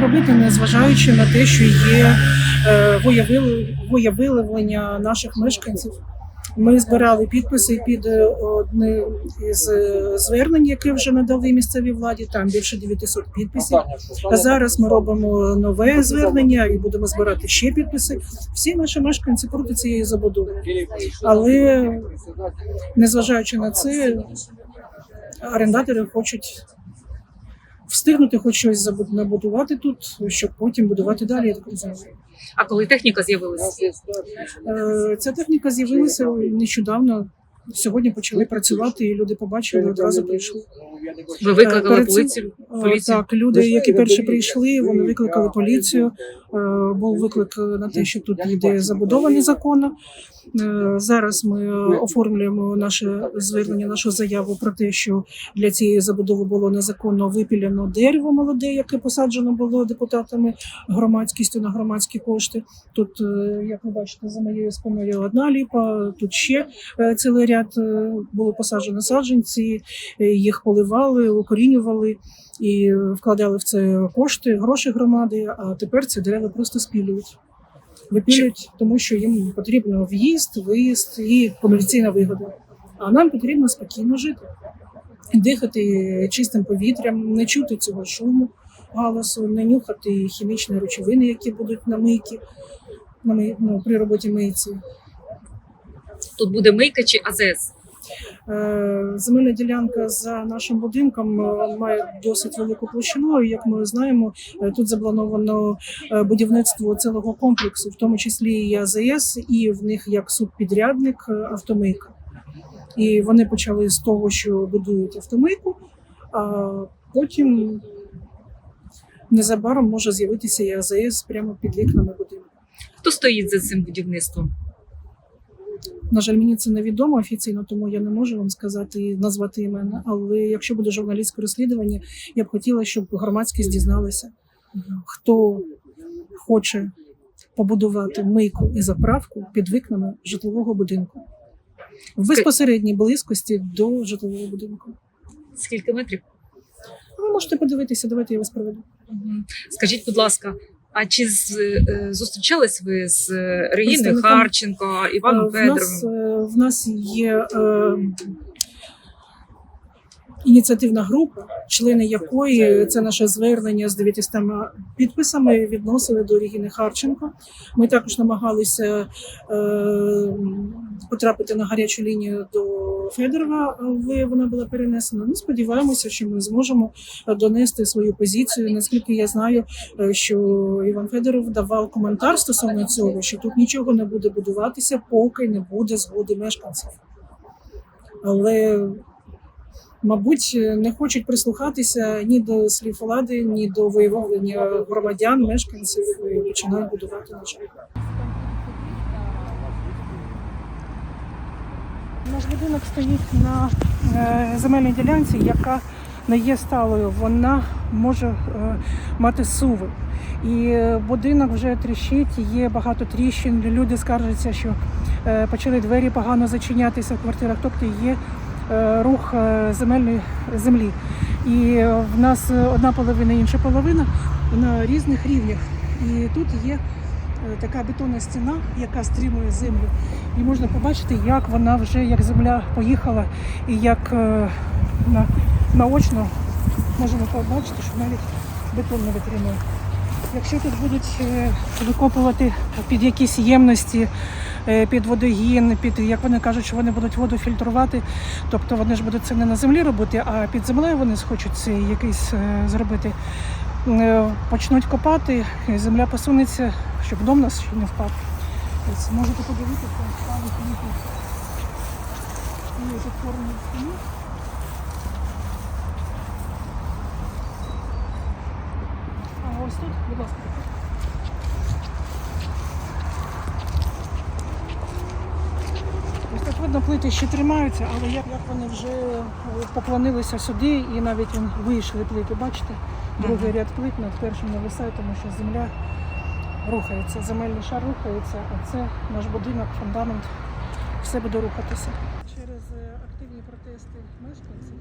робити, незважаючи на те, що є е, воєвиявлення наших мешканців. Ми збирали підписи під е, одне із е, звернень, яке вже надали місцевій владі. Там більше 900 підписів. А зараз ми робимо нове звернення і будемо збирати ще підписи. Всі наші мешканці проти цієї забудови. Але незважаючи на це, орендатори хочуть встигнути хоч щось набудувати тут, щоб потім будувати далі. Я так розумію. А коли техніка з'явилася? Е, Ця техніка з'явилася нещодавно. Сьогодні почали працювати, і люди побачили, одразу прийшли. Ви викликали поліцію? Е, Поліцію? Так, люди, які перші прийшли, вони викликали поліцію. Е, Був виклик на те, що тут йде забудова незаконно. Е, Зараз ми оформлюємо наше звернення, нашу заяву про те, що для цієї забудови було незаконно випілено дерево молоде, яке посаджено було депутатами громадськістю на громадські кошти. Тут, е, як ви бачите, за моєю спиною одна ліпа, тут ще цілий ряд було посаджено саджанці, їх поливали, укорінювали і вкладали в це кошти, гроші громади. А тепер ці дерева просто спілюють. Випілюють, тому що їм потрібно в'їзд, виїзд і комерційна вигода. А нам потрібно спокійно жити, дихати чистим повітрям, не чути цього шуму, галасу, не нюхати хімічні речовини, які будуть на мийці, на мий, ну, при роботі мийці. Тут буде мийка чи АЗС? Е, Земельна ділянка за нашим будинком е, має досить велику площину. І, як ми знаємо, е, тут заплановано будівництво цілого комплексу, в тому числі і АЗС, і в них як субпідрядник автомийка. І вони почали з того, що будують автомийку, а потім незабаром може з'явитися і АЗС прямо під вікнами будинку. Хто стоїть за цим будівництвом? На жаль, мені це невідомо офіційно, тому я не можу вам сказати і назвати імена. Але якщо буде журналістське розслідування, я б хотіла, щоб громадськість дізналася, хто хоче побудувати мийку і заправку під вікнами житлового будинку в безпосередній близькості до житлового будинку. Скільки метрів? Ви можете подивитися, давайте я вас проведу. Скажіть, будь ласка, а чи з, е, зустрічались ви з е, Регіною Харченко, Іваном Е, В Федоровим? в нас є е, ініціативна група, члени якої це наше звернення з 900 підписами відносили до Регіни Харченко. Ми також намагалися е, потрапити на гарячу лінію до Федорова, але вона була перенесена. Ми сподіваємося, що ми зможемо донести свою позицію. Наскільки я знаю, е, що Іван Федоров давав коментар стосовно цього, що тут нічого не буде будуватися, поки не буде згоди мешканців. Але, мабуть, не хочуть прислухатися ні до слів влади, ні до виявлення громадян, мешканців і починають будувати на Наш будинок стоїть на е, земельній ділянці, яка не є сталою. Вона може е, мати суви. І будинок вже тріщить, є багато тріщин. Люди скаржаться, що е, почали двері погано зачинятися в квартирах, тобто є рух земельної землі. І в нас одна половина, інша половина на різних рівнях. І тут є така бетонна стіна, яка стримує землю. І можна побачити, як вона вже як земля поїхала, і як е, на, наочно можемо побачити, що навіть бетон не витримує. Якщо тут будуть е, викопувати під якісь ємності, е, під водогін, під як вони кажуть, що вони будуть воду фільтрувати, тобто вони ж будуть це не на землі робити, а під землею вони схочуть це якийсь е, зробити. Е, Почнуть копати, і земля посунеться, щоб дом нас ще не впав. Можете подивитися, ставить ліки. І підформні стіни. А ось тут, будь ласка. Ось видно, плити ще тримаються, але як, як вони вже е, поклонилися сюди і навіть вийшли плити, бачите? Другий ряд плит над першим нависає, тому що земля рухається, земельний шар рухається, а це наш будинок, фундамент, все буде рухатися. Через е, активні протести мешканців